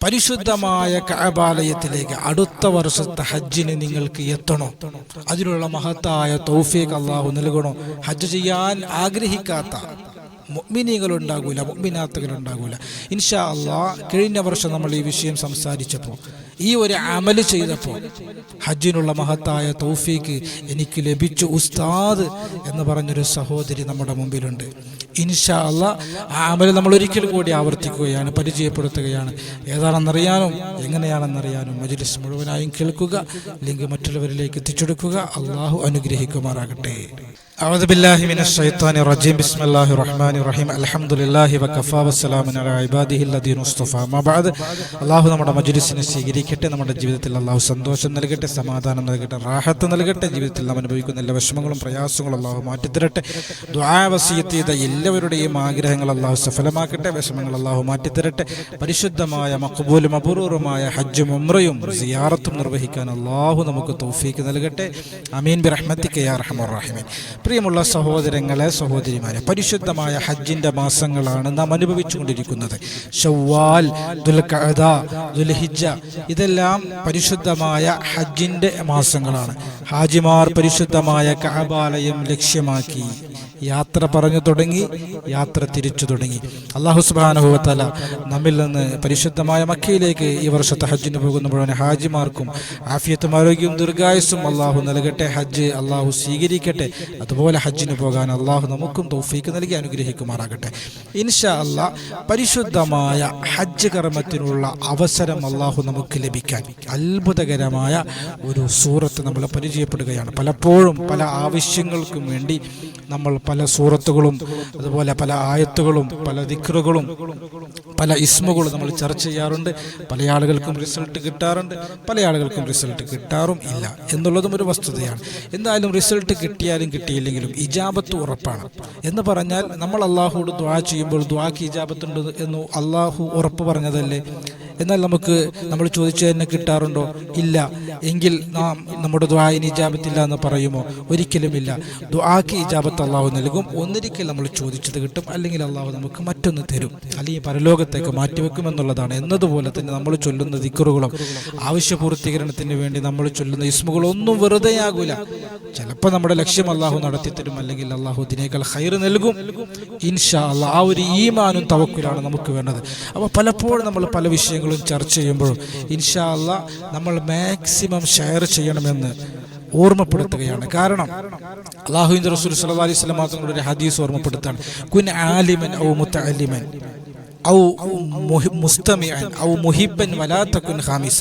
പരിശുദ്ധമായ കഅബാലയത്തിലേക്ക് അടുത്ത വർഷത്തെ ഹജ്ജിന് നിങ്ങൾക്ക് എത്തണോ? അതിനുള്ള മഹത്തായ തൗഫീഖ് അള്ളാഹു നൽകണോ? ഹജ്ജ് ചെയ്യാൻ ആഗ്രഹിക്കാത്ത മുഅ്മിനാത്തുകൾ ഉണ്ടാകൂല ഇൻഷാ അള്ളാ കഴിഞ്ഞ വർഷം നമ്മൾ ഈ വിഷയം സംസാരിച്ചപ്പോൾ ഈ ഒരു അമൽ ചെയ്തപ്പോൾ ഹജ്ജിനുള്ള മഹത്തായ തൗഫീക്ക് എനിക്ക് ലഭിച്ചു ഉസ്താദ് എന്ന് പറഞ്ഞൊരു സഹോദരി നമ്മുടെ മുമ്പിലുണ്ട്. ഇൻഷാ അല്ല ആ അമൽ നമ്മൾ ഒരിക്കൽ കൂടി ആവർത്തിക്കുകയാണ് പരിചയപ്പെടുത്തുകയാണ്. ഏതാണെന്നറിയാനും എങ്ങനെയാണെന്നറിയാനും മജ്ലിസ് മുഴുവനായും കേൾക്കുക അല്ലെങ്കിൽ മറ്റുള്ളവരിലേക്ക് എത്തിച്ചെടുക്കുക. അള്ളാഹു അനുഗ്രഹിക്കുമാറാകട്ടെ. أعوذ بالله من الشيطان الرجيم بسم الله الرحمن الرحيم الحمد لله وكفى والسلام على عباده الذين اصطفى ما بعد അള്ളാഹു നമ്മുടെ മജ്ലിസിനെ സ്വീകരിക്കട്ടെ നമ്മുടെ ജീവിതത്തിൽ അള്ളാഹു സന്തോഷം നൽകട്ടെ സമാധാനം നൽകട്ടെ റാഹത്ത് നൽകട്ടെ ജീവിതത്തിൽ നാം അനുഭവിക്കുന്ന എല്ലാ വിഷമങ്ങളും പ്രയാസങ്ങളും അള്ളാഹു മാറ്റിത്തരട്ടെ ദ്വാവസീയത്ത് ചെയ്ത എല്ലാവരുടെയും ആഗ്രഹങ്ങൾ അള്ളാഹു സഫലമാക്കട്ടെ വിഷമങ്ങൾ അള്ളാഹു മാറ്റിത്തരട്ടെ പരിശുദ്ധമായ മക്ബൂലും അപൂർവമായ ഹജ്ജും ഉമ്രയും സിയാറത്തും നിർവഹിക്കാൻ അള്ളാഹു നമുക്ക് തൗഫീക്ക് നൽകട്ടെ അമീൻ ബി റഹ്മത്തിക്ക് യാ റഹ്മർ റഹിമീൻ പ്രിയമുള്ള സഹോദരങ്ങളെ സഹോദരിമാരെ പരിശുദ്ധമായ ഹജ്ജിന്റെ മാസങ്ങളാണ് നാം അനുഭവിച്ചുകൊണ്ടിരിക്കുന്നത്. ഷവ്വാൽ ദുൽഖഅദ ദുൽഹിജ്ജ ഇതെല്ലാം പരിശുദ്ധമായ ഹജ്ജിന്റെ മാസങ്ങളാണ്. ഹാജിമാർ പരിശുദ്ധമായ കഅബാലയം ലക്ഷ്യമാക്കി. യാത്ര പറഞ്ഞു തുടങ്ങി യാത്ര തിരിച്ചു തുടങ്ങി. അള്ളാഹു സുബാനുഭവത്തല നമ്മിൽ നിന്ന് പരിശുദ്ധമായ മക്കയിലേക്ക് ഈ വർഷത്തെ ഹജ്ജിന് പോകുന്ന മുഴുവൻ ഹാജിമാർക്കും ആഫിയത്തും ആരോഗ്യവും ദീർഘായുസും അള്ളാഹു നൽകട്ടെ ഹജ്ജ് അള്ളാഹു സ്വീകരിക്കട്ടെ. അതുപോലെ ഹജ്ജിന് പോകാൻ അള്ളാഹു നമുക്കും തൗഫീക്ക് നൽകി അനുഗ്രഹിക്കുമാറാകട്ടെ. ഇൻഷാ അല്ലാ പരിശുദ്ധമായ ഹജ്ജ് കർമ്മത്തിനുള്ള അവസരം അള്ളാഹു നമുക്ക് ലഭിക്കാൻ അത്ഭുതകരമായ ഒരു സൂറത്ത് നമ്മൾ പരിചയപ്പെടുകയാണ്. പലപ്പോഴും പല ആവശ്യങ്ങൾക്കും വേണ്ടി നമ്മൾ പല സൂറത്തുകളും അതുപോലെ പല ആയത്തുകളും പല ദിക്റുകളും പല ഇസ്മുകളും നമ്മൾ ചർച്ച ചെയ്യാറുണ്ട്. പല ആളുകൾക്കും റിസൾട്ട് കിട്ടാറുണ്ട്. പല ആളുകൾക്കും റിസൾട്ട് കിട്ടാറും ഇല്ല എന്നുള്ളതും ഒരു വസ്തുതയാണ്. എന്തായാലും റിസൾട്ട് കിട്ടിയാലും കിട്ടിയില്ലെങ്കിലും ഇജാബത്ത് ഉറപ്പാണ്. എന്ന് പറഞ്ഞാൽ നമ്മൾ അള്ളാഹുവോട് ദ്വാ ചെയ്യുമ്പോൾ ദ്വാക്ക് ഇജാബത്തുണ്ട് എന്ന് അള്ളാഹു ഉറപ്പ് പറഞ്ഞതല്ലേ? എന്നാൽ നമുക്ക് നമ്മൾ ചോദിച്ചു തന്നെ കിട്ടാറുണ്ടോ? ഇല്ല. എങ്കിൽ നാം നമ്മുടെ ദ്വായിന് ഇജാബത്തില്ല എന്ന് പറയുമോ? ഒരിക്കലുമില്ല ദ്വാക്ക് ഇജാബത്ത് അള്ളാഹു നൽകും. ഒന്നിരിക്കൽ നമ്മൾ ചോദിച്ചത് കിട്ടും. അല്ലെങ്കിൽ അള്ളാഹു നമുക്ക് മറ്റൊന്ന് തരും. അല്ലെങ്കിൽ പരലോകത്തേക്ക് മാറ്റിവെക്കും എന്നുള്ളതാണ്. എന്നതുപോലെ തന്നെ നമ്മൾ ചൊല്ലുന്ന ദിക്കറുകളും ആവശ്യപൂർത്തീകരണത്തിന് വേണ്ടി നമ്മൾ ചൊല്ലുന്ന ഇസ്മുകളും ഒന്നും വെറുതെയാകൂല ചിലപ്പോൾ നമ്മുടെ ലക്ഷ്യം അള്ളാഹു നടത്തിത്തരും അല്ലെങ്കിൽ അള്ളാഹു ഇതിനേക്കാൾ ഹൈർ നൽകും. ഇൻഷാ അള്ളാഹ് ആ ഒരു ഈമാനും തവക്കുലാണ് നമുക്ക് വേണ്ടത്. അപ്പോൾ പലപ്പോഴും നമ്മൾ പല വിഷയങ്ങളും ചർച്ച ചെയ്യുമ്പോഴും ഇൻഷാ അള്ളാഹ് നമ്മൾ മാക്സിമം ഷെയർ ചെയ്യണമെന്ന് ഓർമ്മപ്പെടുത്തുകയാണ്. കാരണം അള്ളാഹുവിന്റെ റസൂൽ സല്ലാ അലൈഹി വസല്ലം മാത്രങ്ങളുടെ ഹദീസ് ഓർമ്മപ്പെടുത്താണ്. കുൻ ആലിമൻ ഔ മുത്തഅല്ലിമൻ ഔ മുഹി- ഔ മുഹിബൻ വലാത്തക്കുൻ ഹാമിസ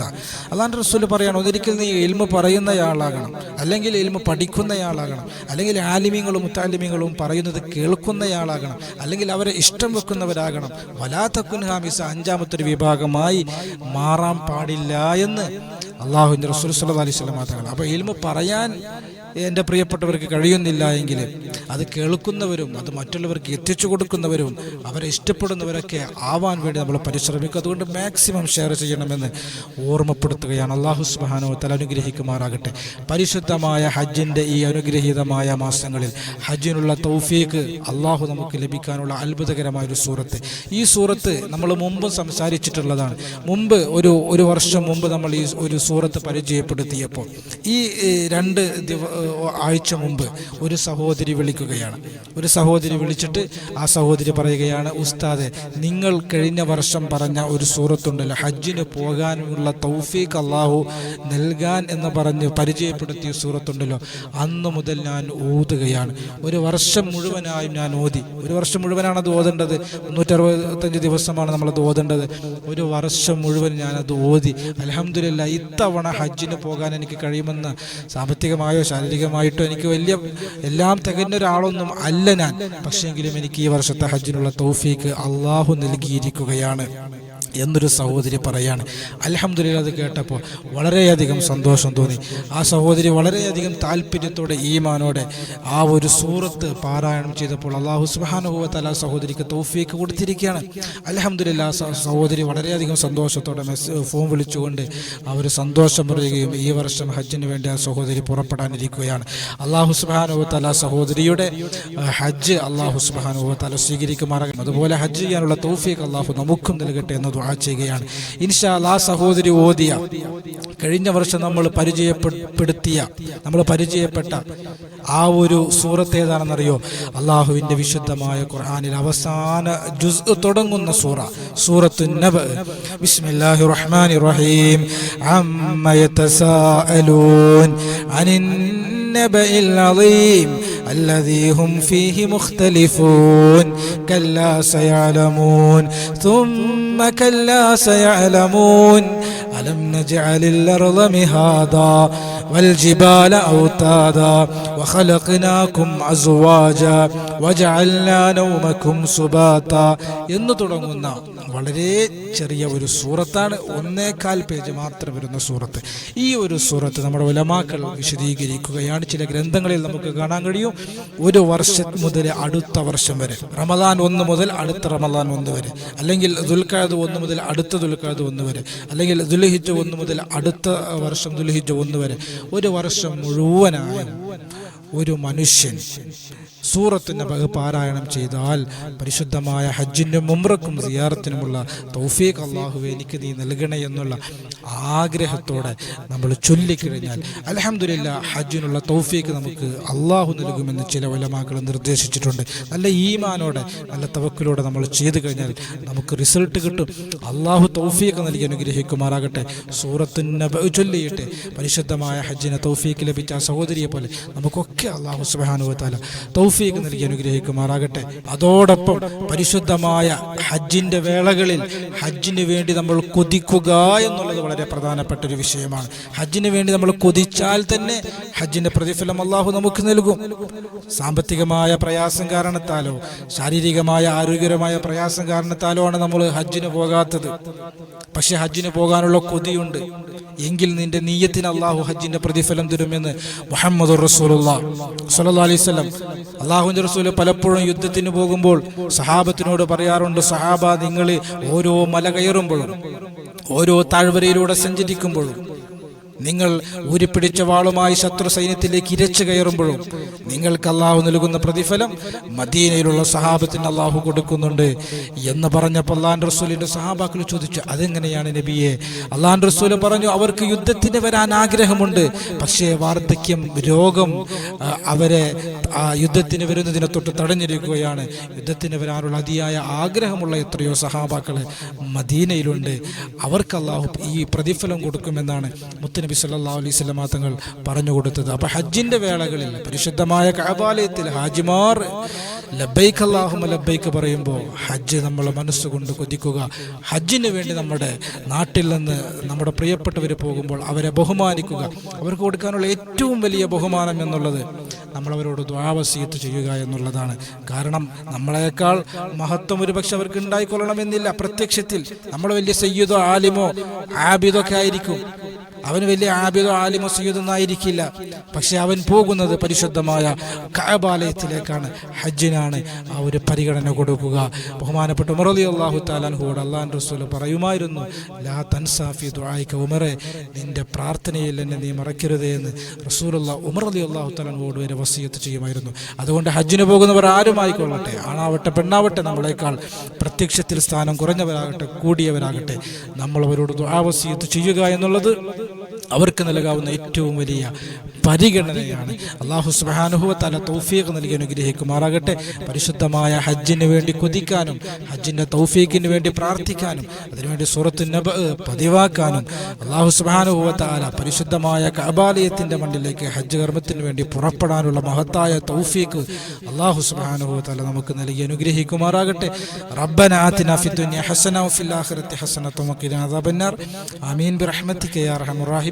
അള്ളാഹുന്റെ റസൂൽ പറയാണ് ഒരിക്കൽ നീ എൽമ പറയുന്നയാളാകണം അല്ലെങ്കിൽ എൽമ പഠിക്കുന്നയാളാകണം അല്ലെങ്കിൽ ആലിമ്യങ്ങളും മുത്താലിമ്യങ്ങളും പറയുന്നത് കേൾക്കുന്നയാളാകണം അല്ലെങ്കിൽ അവരെ ഇഷ്ടം വെക്കുന്നവരാകണം വലാത്തക്കുൻ ഹാമിസ അഞ്ചാമത്തെ വിഭാഗമായി മാറാൻ പാടില്ല എന്ന് അള്ളാഹുവിന്റെ റസൂൽ സല്ലാ അലൈഹി വസല്ലം മാത്രമാണ്. അപ്പോൾ എൽമ പറയാൻ എന്റെ പ്രിയപ്പെട്ടവർക്ക് കഴിയുന്നില്ല എങ്കിൽ അത് കേൾക്കുന്നവരും അത് മറ്റുള്ളവർക്ക് എത്തിച്ചു കൊടുക്കുന്നവരും അവരെ ഇഷ്ടപ്പെടുന്നവരൊക്കെ ആവാൻ വേണ്ടി നമ്മൾ പരിശ്രമിക്കും. അതുകൊണ്ട് മാക്സിമം ഷെയർ ചെയ്യണമെന്ന് ഓർമ്മപ്പെടുത്തുകയാണ്. അള്ളാഹു സുബാനോ തല അനുഗ്രഹിക്കുമാറാകട്ടെ. പരിശുദ്ധമായ ഹജ്ജിന്റെ ഈ അനുഗ്രഹീതമായ മാസങ്ങളിൽ ഹജ്ജിനുള്ള തൗഫീക്ക് അള്ളാഹു നമുക്ക് ലഭിക്കാനുള്ള അത്ഭുതകരമായ ഒരു സൂറത്ത്. ഈ സൂറത്ത് നമ്മൾ മുമ്പ് സംസാരിച്ചിട്ടുള്ളതാണ്. മുമ്പ് ഒരു ഒരു വർഷം മുമ്പ് നമ്മൾ ഈ ഒരു സൂറത്ത് പരിചയപ്പെടുത്തിയപ്പോൾ ഈ രണ്ട് ദിവ ഏ, ആഴ്ച മുമ്പ് ഒരു സഹോദരി വിളിക്കുകയാണ്. ഒരു സഹോദരി വിളിച്ചിട്ട് ആ സഹോദരി പറയുകയാണ് ഉസ്താദ് നിങ്ങൾ കഴിഞ്ഞ വർഷം പറഞ്ഞ ഒരു സൂറത്തുണ്ടല്ലോ ഹജ്ജിന് പോകാനുള്ള തൗഫീഖ് അള്ളാഹു നൽകാൻ എന്ന് പറഞ്ഞ് പരിചയപ്പെടുത്തിയ സൂറത്തുണ്ടല്ലോ അന്ന് മുതൽ ഞാൻ ഓതുകയാണ്. ഒരു വർഷം മുഴുവനായും ഞാൻ ഓതി. ഒരു വർഷം മുഴുവനാണ് അത് ഓതേണ്ടത്? മുന്നൂറ്ററുപത്തഞ്ച് ദിവസമാണ് നമ്മളത് ഓതേണ്ടത്. ഒരു വർഷം മുഴുവൻ ഞാനത് ഓതി. അലഹമില്ല ഇത്തവണ ഹജ്ജിന് പോകാൻ എനിക്ക് കഴിയുമെന്ന് സാമ്പത്തികമായോ ശാരീരികമായിട്ടോ എനിക്ക് വലിയ എല്ലാം തികഞ്ഞ ഒരാളൊന്നും അല്ല ഞാൻ. പക്ഷെങ്കിലും എനിക്ക് ഈ വർഷത്തെ ഹജ്ജിനുള്ള തൗഫീക്ക് അള്ളാഹു നൽകിയിരിക്കുകയാണ്. എന്നൊരു സഹോദരി പറയാണ്. അലഹമ്മദില്ല അത് കേട്ടപ്പോൾ വളരെയധികം സന്തോഷം തോന്നി. ആ സഹോദരി വളരെയധികം താല്പര്യത്തോടെ ഈമാനോടെ ആ ഒരു സൂറത്ത് പാരായണം ചെയ്തപ്പോൾ അള്ളാഹു സുബാനുഭവത്തല സഹോദരിക്ക് തൗഫീക്ക് കൊടുത്തിരിക്കുകയാണ്. അലഹമ്മദില്ല സഹോദരി വളരെയധികം സന്തോഷത്തോടെ മെസ് ഫോൺ വിളിച്ചുകൊണ്ട് അവർ സന്തോഷം പറയുകയും ഈ വർഷം ഹജ്ജിന് വേണ്ടി ആ സഹോദരി പുറപ്പെടാനിരിക്കുകയാണ്. അള്ളാഹു സുബാനുഭവത്തല സഹോദരിയുടെ ആ, ഹജ്ജ് അള്ളാഹു സുബാനുഭവത്താൽ സ്വീകരിക്കുമാറാകും അതുപോലെ ഹജ്ജ് ചെയ്യാനുള്ള തൗഫീക്ക് അള്ളാഹു നമുക്കും നൽകട്ടെ എന്ന് ദുആ ചെയ്യുകയാണ് ഇൻഷാ അല്ലാ ആ സഹോദരി ഓതിയ കഴിഞ്ഞ വർഷം നമ്മൾ പരിചയപ്പെടുത്തിയ നമ്മൾ പരിചയപ്പെട്ട ആ ഒരു സൂറത്ത് ഏതാണെന്നറിയോ അള്ളാഹുവിൻ്റെ വിശുദ്ധമായ ഖുർആനിൽ അവസാന ജുസ് തുടങ്ങുന്ന സൂറ സൂറത്തു നബ് ബിസ്മില്ലാഹി റഹ്മാനി റഹീം അമ്മ യതസാഅലൂൻ അനിൻ النبأ العظيم الذي هم فيه مختلفون كلا سيعلمون ثم كلا سيعلمون ألم نجعل الأرض مهادا والجبال أوتادا وخلقناكم أزواجا وجعلنا نومكم سباتا എന്ന് തുടങ്ങുന്ന വളരെ ചെറിയ ഒരു സൂറത്താണ്. ഒന്നേകാൽ പേജ് മാത്രം വരുന്ന സൂറത്ത്. ഈ ഒരു സൂറത്ത് നമ്മുടെ ഉലമാക്കൾ വിശദീകരിക്കുകയാണ്. ചില ഗ്രന്ഥങ്ങളിൽ നമുക്ക് കാണാൻ കഴിയും. ഒരു വർഷം മുതൽ അടുത്ത വർഷം വരെ. റമദാൻ ഒന്ന് മുതൽ അടുത്ത റമദാൻ ഒന്ന് വരെ. അല്ലെങ്കിൽ ദുൽഖാദ് ഒന്ന് മുതൽ അടുത്ത ദുൽഖാദ് ഒന്ന് വരെ. അല്ലെങ്കിൽ ദുൽഹിജ് ഒന്ന് മുതൽ അടുത്ത വർഷം ദുൽഹിജ് ഒന്ന് വരെ. ഒരു വർഷം മുഴുവനായ ഒരു മനുഷ്യൻ സൂറത്തിന്റെ വക പാരായണം ചെയ്താൽ പരിശുദ്ധമായ ഹജ്ജിന്റെ മുമ്രക്കും സിയാറത്തിനുമുള്ള തൗഫീഖ് അള്ളാഹു എനിക്ക് നീ നൽകണേ എന്നുള്ള ആഗ്രഹത്തോടെ നമ്മൾ ചൊല്ലിക്കഴിഞ്ഞാൽ അലഹമില്ല ഹജ്ജിനുള്ള തൗഫീഖ് നമുക്ക് അള്ളാഹു നൽകുമെന്ന് ചില വലമാക്കൾ നിർദ്ദേശിച്ചിട്ടുണ്ട്. നല്ല ഈമാനോടെ നല്ല തവക്കിലൂടെ നമ്മൾ ചെയ്തു കഴിഞ്ഞാൽ നമുക്ക് റിസൾട്ട് കിട്ടും. അള്ളാഹു തൗഫീഖ് നൽകി അനുഗ്രഹിക്കുമാറാകട്ടെ. സൂറത്തിന്റെ ചൊല്ലിയിട്ട് പരിശുദ്ധമായ ഹജ്ജിനെ തൗഫീഖ് ലഭിച്ച സഹോദരിയെ പോലെ നമുക്കൊക്കെ അള്ളാഹു സുബാനുവത്താല തൗഫീഖ് നൽകി അനുഗ്രഹിക്കുമാറാകട്ടെ. അതോടൊപ്പം പരിശുദ്ധമായ ഹജ്ജിന്റെ വേളകളിൽ ഹജ്ജിന് വേണ്ടി നമ്മൾ കൊതിക്കുക എന്നുള്ളത് വളരെ പ്രധാനപ്പെട്ട ഒരു വിഷയമാണ്. ഹജ്ജിന് വേണ്ടി നമ്മൾ കൊതിച്ചാൽ തന്നെ ഹജ്ജിന്റെ പ്രതിഫലം അള്ളാഹു നമുക്ക് നൽകും. സാമ്പത്തികമായ പ്രയാസം കാരണത്താലോ ശാരീരികമായ ആരോഗ്യകരമായ പ്രയാസം കാരണത്താലോ ആണ് നമ്മൾ ഹജ്ജിന് പോകാത്തത്. പക്ഷെ ഹജ്ജിന് പോകാനുള്ള കൊതിയുണ്ട്. എങ്കിൽ നിന്റെ നീയത്തിന് അള്ളാഹു ഹജ്ജിന്റെ പ്രതിഫലം തരുമെന്ന് മുഹമ്മദ് റസൂലുള്ള. സല്ലാ അലൈഹി വസല്ലം അള്ളാഹുവിന്റെ റസൂൽ പലപ്പോഴും യുദ്ധത്തിന് പോകുമ്പോൾ സഹാബത്തിനോട് പറയാറുണ്ട് സഹാബ നിങ്ങൾ ഓരോ മല കയറുമ്പോഴും ഓരോ താഴ്വരയിലൂടെ സഞ്ചരിക്കുമ്പോഴും നിങ്ങൾ ഊരിപ്പിടിച്ച വാളുമായി ശത്രു സൈന്യത്തിലേക്ക് ഇരച്ചു കയറുമ്പോഴും നിങ്ങൾക്ക് അള്ളാഹു നൽകുന്ന പ്രതിഫലം മദീനയിലുള്ള സഹാബത്തിന് അള്ളാഹു കൊടുക്കുന്നുണ്ട് എന്ന് പറഞ്ഞപ്പോൾ അള്ളാൻ റസൂലിന്റെ സഹാബാക്കൾ ചോദിച്ചു അതെങ്ങനെയാണ് നബിയെ? അള്ളാൻ റസൂൽ പറഞ്ഞു അവർക്ക് യുദ്ധത്തിന് വരാൻ ആഗ്രഹമുണ്ട് പക്ഷേ വാർദ്ധക്യം രോഗം അവരെ യുദ്ധത്തിന് വരുന്നതിനെ തൊട്ട് തടഞ്ഞിരിക്കുകയാണ്. യുദ്ധത്തിന് വരാനുള്ള അതിയായ ആഗ്രഹമുള്ള എത്രയോ സഹാബാക്കൾ മദീനയിലുണ്ട്. അവർക്ക് അള്ളാഹു ഈ പ്രതിഫലം കൊടുക്കുമെന്നാണ് മുത്തനബി സല്ലല്ലാഹു അലൈഹി സ്വലമാ തങ്ങൾ പറഞ്ഞു കൊടുത്തത്. അപ്പൊ ഹജ്ജിന്റെ വേളകളിൽ പരിശുദ്ധമായ കഅബാലയത്തിൽ ഹാജിമാർ ലബൈക്ക് അല്ലാഹുമ്മ ലബൈക്ക് പറയുമ്പോൾ ഹജ്ജ് നമ്മൾ മനസ്സുകൊണ്ട് കൊതിക്കുക. ഹജ്ജിന് വേണ്ടി നമ്മുടെ നാട്ടിൽ നിന്ന് നമ്മുടെ പ്രിയപ്പെട്ടവർ പോകുമ്പോൾ അവരെ ബഹുമാനിക്കുക. അവർക്ക് കൊടുക്കാനുള്ള ഏറ്റവും വലിയ ബഹുമാനം എന്നുള്ളത് നമ്മളവരോട് ദ്വാവസീത്ത് ചെയ്യുക എന്നുള്ളതാണ്. കാരണം നമ്മളെക്കാൾ മഹത്വം ഒരുപക്ഷെ അവർക്ക് ഉണ്ടായിക്കൊള്ളണമെന്നില്ല. പ്രത്യക്ഷത്തിൽ നമ്മൾ വലിയ സയ്യിദോ ആലിമോ ആബിദോ ഒക്കെ ആയിരിക്കും. അവന് വലിയ ആബിദോ ആലിമോ സയ്യിദൊന്നായിരിക്കില്ല പക്ഷെ അവൻ പോകുന്നത് പരിശുദ്ധമായ കഅബാലയത്തിലേക്കാണ് ഹജ്ജിനാണ് ആ ഒരു പരിഗണന കൊടുക്കുക. ബഹുമാനപ്പെട്ട ഉമറലി അള്ളാഹു താലാൻഹുവോട് അള്ളാൻ റസൂൽ പറയുമായിരുന്നു ലാ തൻസാഫി ദുആയിക ഉമറെ നിന്റെ പ്രാർത്ഥനയിൽ എന്നെ നീ മറക്കരുതേ എന്ന് റസൂലുള്ള ഉമർ അലി അള്ളാഹു താലാൻഹുവോട് വരെ വസീയത്ത് ചെയ്യുമായിരുന്നു. അതുകൊണ്ട് ഹജ്ജിന് പോകുന്നവർ ആരുമായിക്കൊള്ളട്ടെ? ആണാവട്ടെ പെണ്ണാവട്ടെ നമ്മളെക്കാൾ പ്രത്യക്ഷത്തിൽ സ്ഥാനം കുറഞ്ഞവരാകട്ടെ കൂടിയവരാകട്ടെ നമ്മളവരോട് ദുആവസീയത്ത് ചെയ്യുക എന്നുള്ളത് അവർക്ക് നൽകാവുന്ന ഏറ്റവും വലിയ പരിഗണനയാണ്. അള്ളാഹു സുബാനുഹുവ തല തൗഫീഖ് നൽകി അനുഗ്രഹിക്കുമാറാകട്ടെ. പരിശുദ്ധമായ ഹജ്ജിന് വേണ്ടി കൊതിക്കാനും ഹജ്ജിന്റെ തൗഫീഖിന് വേണ്ടി പ്രാർത്ഥിക്കാനും അതിനുവേണ്ടി സൂറത്തു നബ് പതിവാക്കാനും അള്ളാഹു സുബാനുഹുവ താല പരിശുദ്ധമായ കബാലയത്തിന്റെ മണ്ണിലേക്ക് ഹജ്ജ് കർമ്മത്തിന് വേണ്ടി പുറപ്പെടാനുള്ള മഹത്തായ തൗഫീഖ് അള്ളാഹു സുബാനുഹുവ താല നമുക്ക് നൽകി അനുഗ്രഹിക്കുമാറാകട്ടെ. റബ്ബന ആതിന ഫി ദുനിയ ഹസന വഫിൽ ആഖിറതി ഹസനത വഖിന അദാബന്നാർ. ആമീൻ. ബിറഹ്മതിക യാ